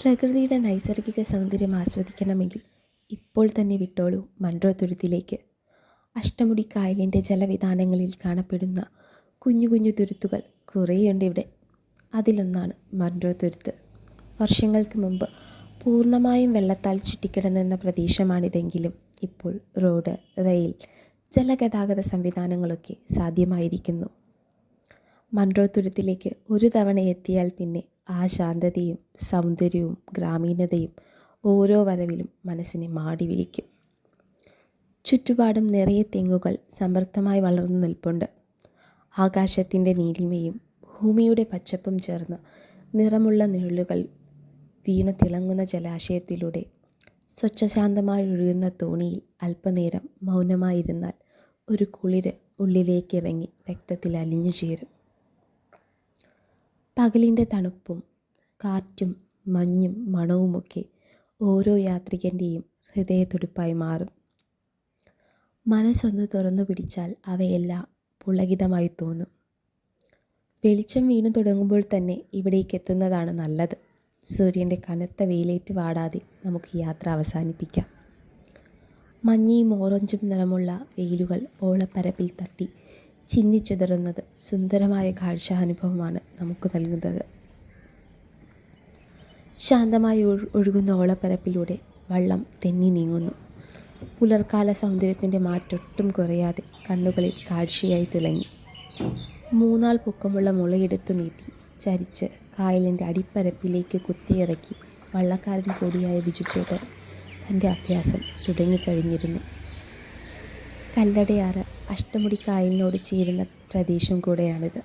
പ്രകൃതിയുടെ നൈസർഗിക സൗന്ദര്യം ആസ്വദിക്കണമെങ്കിൽ ഇപ്പോൾ തന്നെ വിട്ടോളൂ മൺട്രോ തുരുത്തിലേക്ക് അഷ്ടമുടി കായലിന്റെ ജലവിധാനങ്ങളിൽ കാണപ്പെടുന്ന കുഞ്ഞു കുഞ്ഞു തുരുത്തുകൾ കുറേയുണ്ട് ഇവിടെ. അതിലൊന്നാണ് മൺട്രോ തുരുത്ത് വർഷങ്ങൾക്ക് മുമ്പ് പൂർണമായും വെള്ളത്താൽ ചുറ്റിക്കിടന്നിരുന്ന പ്രദേശമാണിതെങ്കിലും ഇപ്പോൾ റോഡ് റെയിൽ ജലഗതാഗത സംവിധാനങ്ങളൊക്കെ സാധ്യമായിരിക്കുന്നു. മൺട്രോ തുരുത്തിലേക്ക് ഒരു തവണ എത്തിയാൽ പിന്നെ ആ ശാന്തതയും സൗന്ദര്യവും ഗ്രാമീണതയും ഓരോ വരവിലും മനസ്സിനെ മാടി വിളിക്കും ചുറ്റുപാടും നിറയെ തെങ്ങുകൾ സമൃദ്ധമായി വളർന്നു നിൽപ്പുണ്ട്. ആകാശത്തിന്റെ നീലിമയും ഭൂമിയുടെ പച്ചപ്പും ചേർന്ന് നിറമുള്ള നിഴലുകൾ വീണു തിളങ്ങുന്ന ജലാശയത്തിലൂടെ സ്വച്ഛശാന്തമായി ഒഴുകുന്ന തോണിയിൽ അല്പനേരം മൗനമായിരുന്നാൽ ഒരു കുളിര് ഉള്ളിലേക്കിറങ്ങി രക്തത്തിൽ അലിഞ്ഞു ചേരും. പകലിന്റെ തണുപ്പും കാറ്റും മഞ്ഞും മണവുമൊക്കെ ഓരോ യാത്രികന്റെയും ഹൃദയത്തുടിപ്പായി മാറും. മനസ്സൊന്ന് തുറന്നു പിടിച്ചാൽ അവയെല്ലാം പുളകിതമായി തോന്നും. വെളിച്ചം വീണു തുടങ്ങുമ്പോൾ തന്നെ ഇവിടേക്ക് എത്തുന്നതാണ് നല്ലത്. സൂര്യന്റെ കനത്ത വെയിലേറ്റ് വാടാതെ നമുക്ക് യാത്ര അവസാനിപ്പിക്കാം. മഞ്ഞയും ഓറഞ്ചും നിറമുള്ള വെയിലുകൾ ഓളപ്പരപ്പിൽ തട്ടി ചിന്നിച്ചിതറുന്നത് സുന്ദരമായ കാഴ്ച അനുഭവമാണ് നമുക്ക് നൽകുന്നത്. ശാന്തമായി ഒഴുകുന്ന ഓളപ്പരപ്പിലൂടെ വള്ളം തെന്നി നീങ്ങുന്നു. പുലർക്കാല സൗന്ദര്യത്തിന്റെ മാറ്റൊട്ടും കുറയാതെ കണ്ണുകളിൽ കാഴ്ചയായി തിളങ്ങി. മൂന്നാൾ പൊക്കമുള്ള മുളയെടുത്തു നീട്ടി ചരിച്ച് കായലിന്റെ അടിപ്പരപ്പിലേക്ക് കുത്തിയിറക്കി വള്ളക്കാരൻ കൂടിയായ ബിജുചേട്ടൻ തന്റെ അഭ്യാസം തുടങ്ങിക്കഴിഞ്ഞിരുന്നു. കല്ലടയാറ് അഷ്ടമുടി കായലിനോട് ചേരുന്ന പ്രദേശം കൂടെയാണിത്.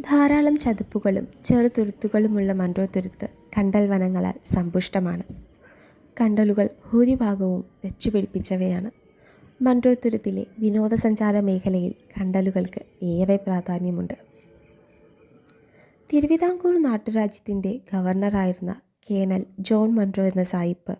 ധാരാളം ചതുപ്പുകളും ചെറുതുരുത്തുകളുമുള്ള മൺട്രോ തുരുത്ത് കണ്ടൽ വനങ്ങളാൽ സമ്പുഷ്ടമാണ്. കണ്ടലുകൾ ഭൂരിഭാഗവും വെച്ചുപിടിപ്പിച്ചവയാണ്. മൺട്രോ തുരുത്തിലെ വിനോദസഞ്ചാര മേഖലയിൽ കണ്ടലുകൾക്ക് ഏറെ പ്രാധാന്യമുണ്ട്. തിരുവിതാംകൂർ നാട്ടുരാജ്യത്തിന്റെ ഗവർണറായിരുന്ന കേണൽ ജോൺ മൺട്രോ എന്ന സായിപ്പ്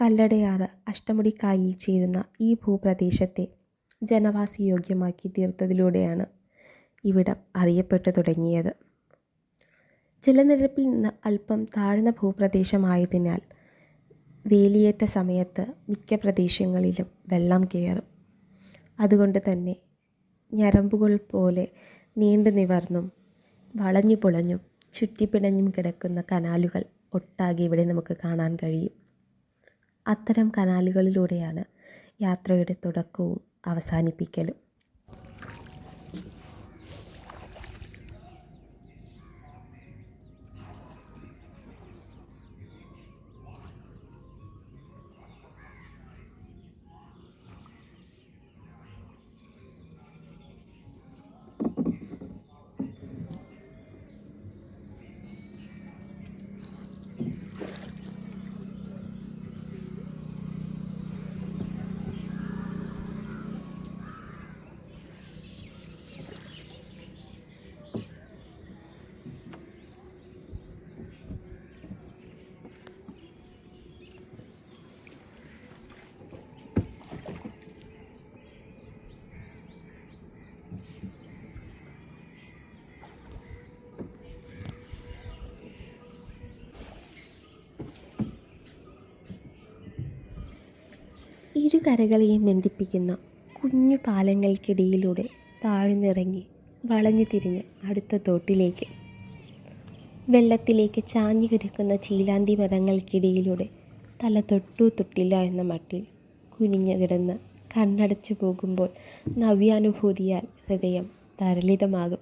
കല്ലടയാറ് അഷ്ടമുടിക്കായലിൽ ചേരുന്ന ഈ ഭൂപ്രദേശത്തെ ജനവാസയോഗ്യമാക്കി തീർത്തതിലൂടെയാണ് ഇവിടം അറിയപ്പെട്ടു തുടങ്ങിയത്. ജലനിരപ്പിൽ നിന്ന് അല്പം താഴ്ന്ന ഭൂപ്രദേശമായതിനാൽ വേലിയേറ്റ സമയത്ത് മിക്ക പ്രദേശങ്ങളിലും വെള്ളം കയറും. അതുകൊണ്ട് തന്നെ ഞരമ്പുകൾ പോലെ നീണ്ടു നിവർന്നും വളഞ്ഞു പുളഞ്ഞും ചുറ്റിപ്പിണഞ്ഞും കിടക്കുന്ന കനാലുകൾ ഒട്ടാകെ ഇവിടെ നമുക്ക് കാണാൻ കഴിയും. അത്തരം കനാലുകളിലൂടെയാണ് യാത്രയുടെ തുടക്കവും അവസാനിപ്പിക്കലും. കരകളെയും ബന്ധിപ്പിക്കുന്ന കുഞ്ഞു പാലങ്ങൾക്കിടയിലൂടെ താഴ്ന്നിറങ്ങി വളഞ്ഞു തിരിഞ്ഞ് അടുത്ത തോട്ടിലേക്ക്. വെള്ളത്തിലേക്ക് ചാഞ്ഞു കിടക്കുന്ന ചീലാന്തി മരങ്ങൾക്കിടയിലൂടെ തല തൊട്ടു തൊട്ടില്ല എന്ന മട്ടിൽ കുനിഞ്ഞു കിടന്ന് കണ്ണടച്ചു പോകുമ്പോൾ നവ്യാനുഭൂതിയാൽ ഹൃദയം തരളിതമാകും.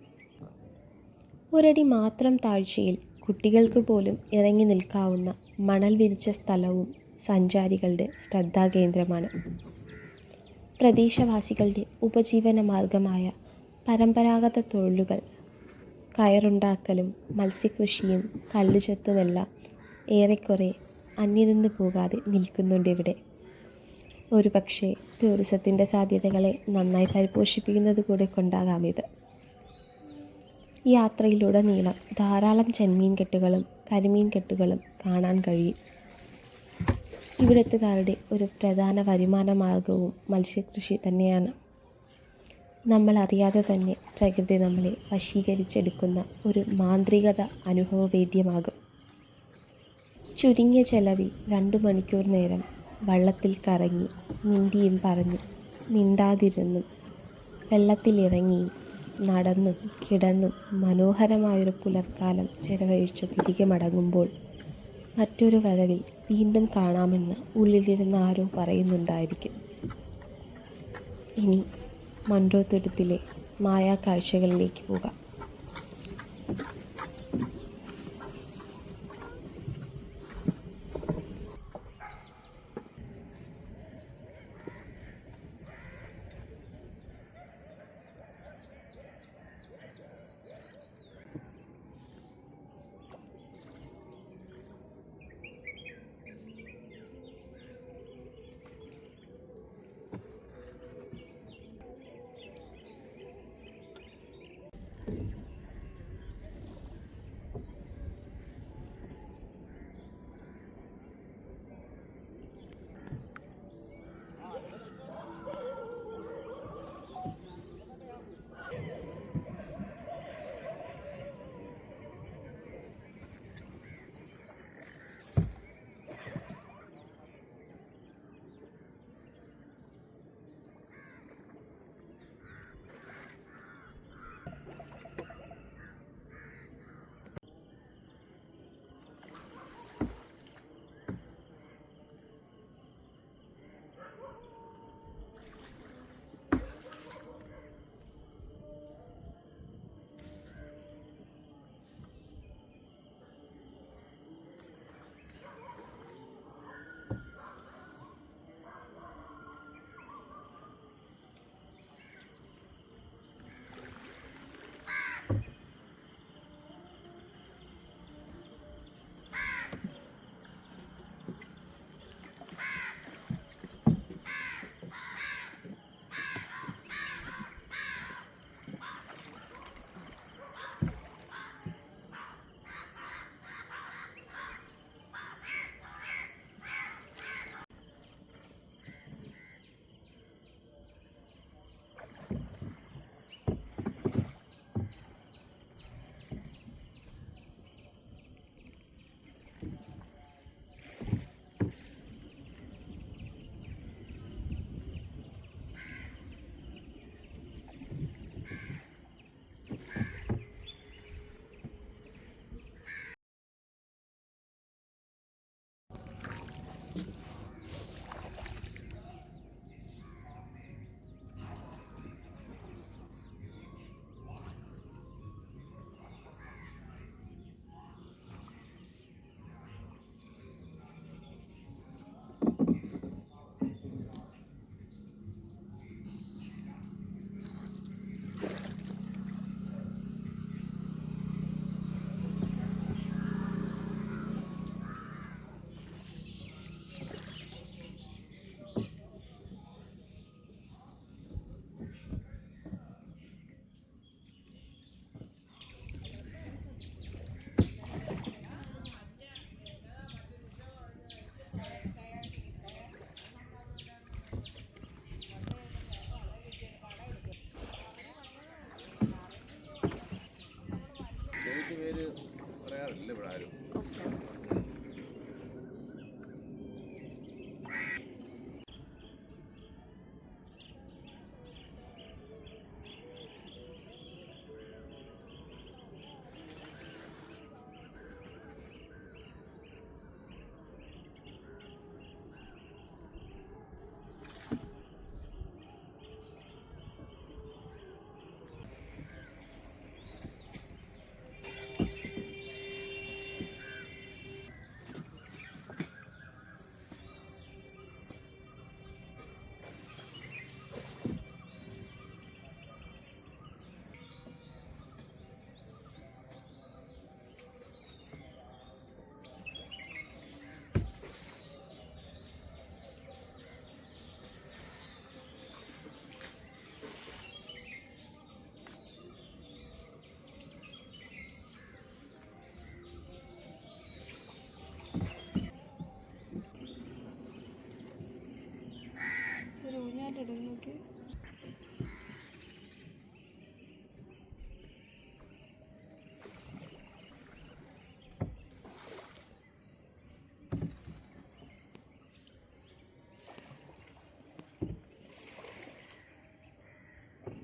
ഒരടി മാത്രം താഴ്ചയിൽ കുട്ടികൾക്ക് പോലും ഇറങ്ങി നിൽക്കാവുന്ന മണൽ വിരിച്ച സ്ഥലവും സഞ്ചാരികളുടെ ശ്രദ്ധാകേന്ദ്രമാണ്. പ്രദേശവാസികളുടെ ഉപജീവന മാർഗമായ പരമ്പരാഗത തൊഴിലുകൾ കയറുണ്ടാക്കലും മത്സ്യകൃഷിയും കല്ലുചത്തുമെല്ലാം ഏറെക്കുറെ അന്യനിന്ന് പോകാതെ നിൽക്കുന്നുണ്ട് ഇവിടെ. ഒരു പക്ഷേ ടൂറിസത്തിന്റെ സാധ്യതകളെ നന്നായി പരിപോഷിപ്പിക്കുന്നത് കൂടെ കൊണ്ടാകാം ഇത്. യാത്രയിലുടനീളം ധാരാളം ചെന്മീൻ കെട്ടുകളും കരിമീൻ കെട്ടുകളും കാണാൻ കഴിയും. ഇവിടുത്തുകാരുടെ ഒരു പ്രധാന വരുമാന മാർഗവും മത്സ്യകൃഷി തന്നെയാണ്. നമ്മൾ അറിയാതെ തന്നെ പ്രകൃതി നമ്മളെ വശീകരിച്ചെടുക്കുന്ന ഒരു മാന്ത്രികത അനുഭവവേദ്യമാകും. ചുരുങ്ങിയ ചെലവിൽ രണ്ടു മണിക്കൂർ നേരം വള്ളത്തിൽ കറങ്ങി മിണ്ടിയും പറഞ്ഞു മിണ്ടാതിരുന്നും വെള്ളത്തിലിറങ്ങിയും നടന്നും കിടന്നും മനോഹരമായൊരു പുലർക്കാലം ചെലവഴിച്ച് തിരികെ മടങ്ങുമ്പോൾ മറ്റൊരു വരവിൽ വീണ്ടും കാണാമെന്ന് ഉള്ളിലിരുന്ന് ആരോ പറയുന്നുണ്ടായിരിക്കും. ഇനി മൺറോത്തുരുത്തിലെ മായാ കാഴ്ചകളിലേക്ക് പോകാം.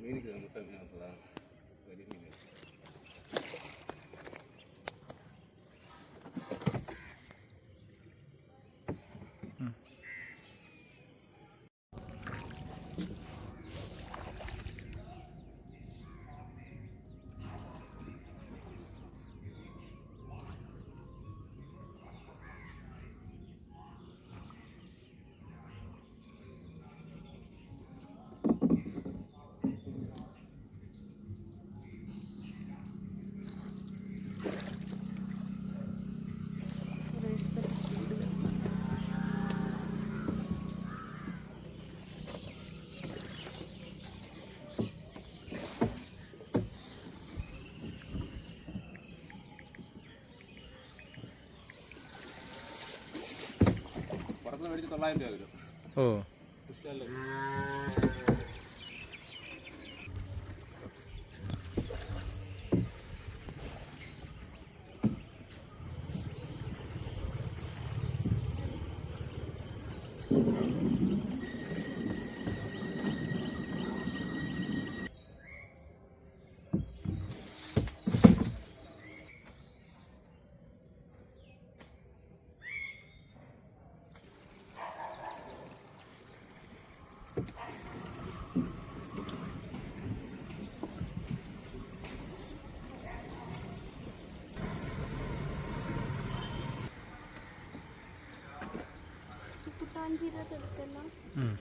你那个 dilakukan. മേടിച്ച് തൊള്ളായിരം രൂപ വരും. ഓ. うん。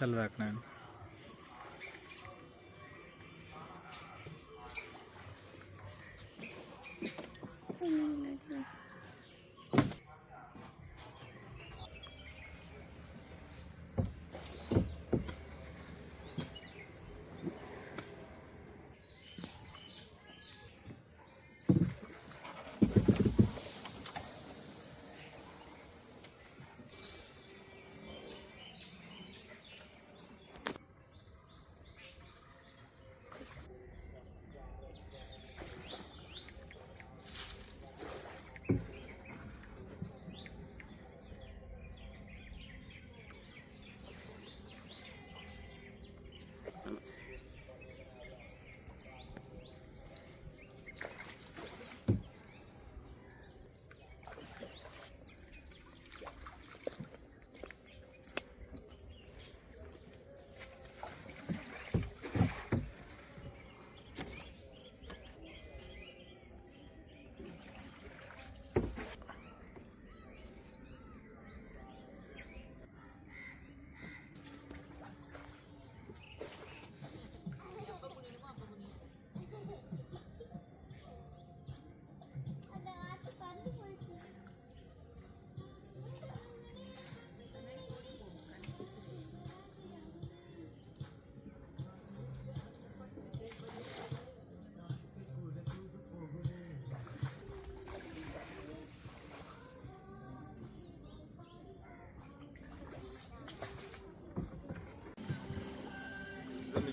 चल रखना है।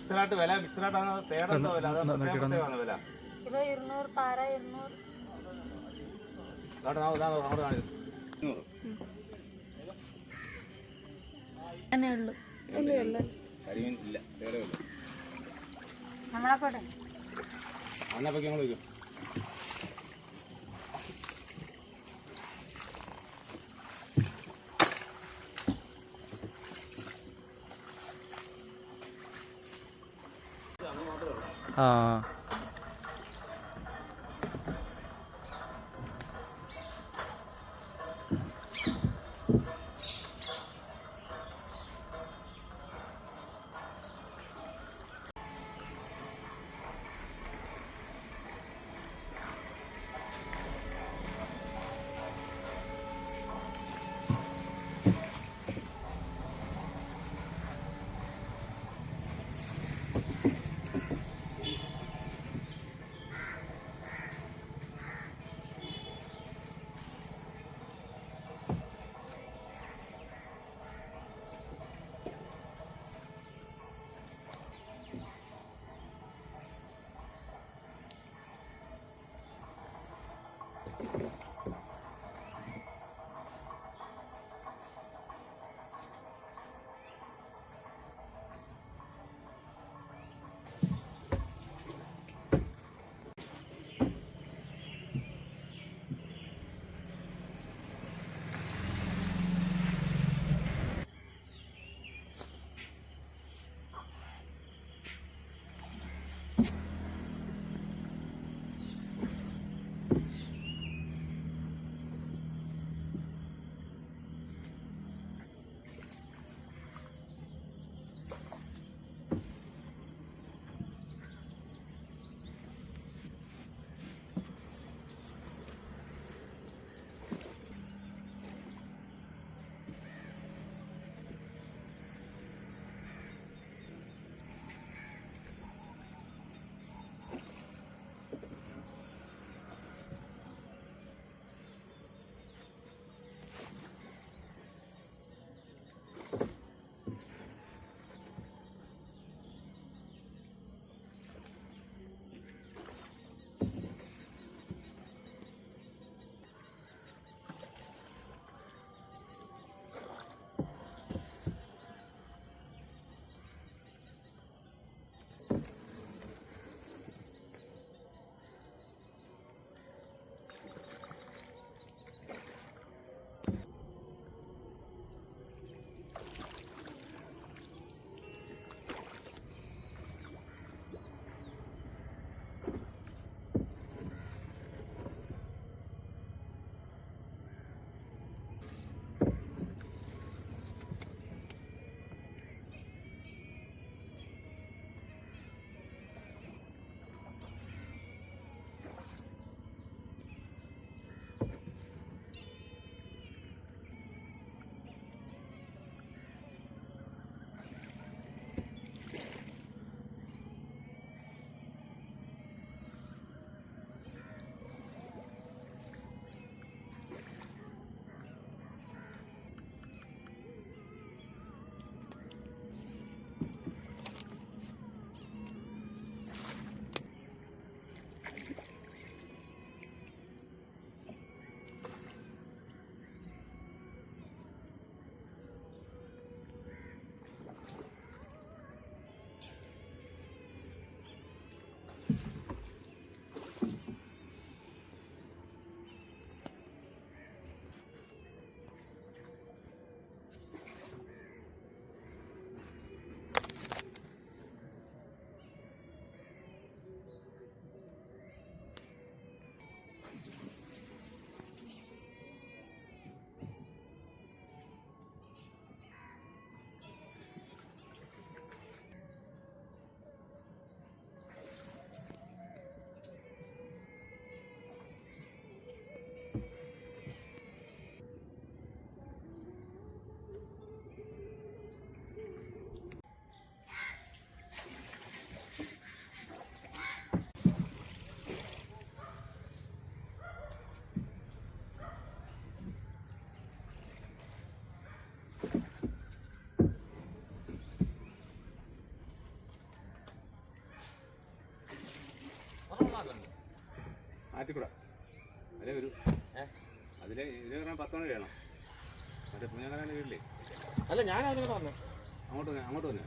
ഇത് മിക്സറായിട്ട് വില അത് പ്രത്യേകമാണ് ഇരുന്നൂറ് ഇരുന്നൂറ് ഇല്ല നമ്മളെ പോട്ടെ അന്നപ്പൊക്കെ ഞങ്ങൾ വയ്ക്കും uh, ആറ്റിക്കൂട. അതിലെ വരൂ അതിലെ ഇതിലെ പറഞ്ഞാൽ പത്തോണ വേണം മറ്റേ പുഞ്ഞാങ്ങാന്റെ വീട്ടിലേ അല്ല ഞാൻ അതിനോട് പറഞ്ഞു. അങ്ങോട്ട് വന്നേ അങ്ങോട്ട് വന്നേ.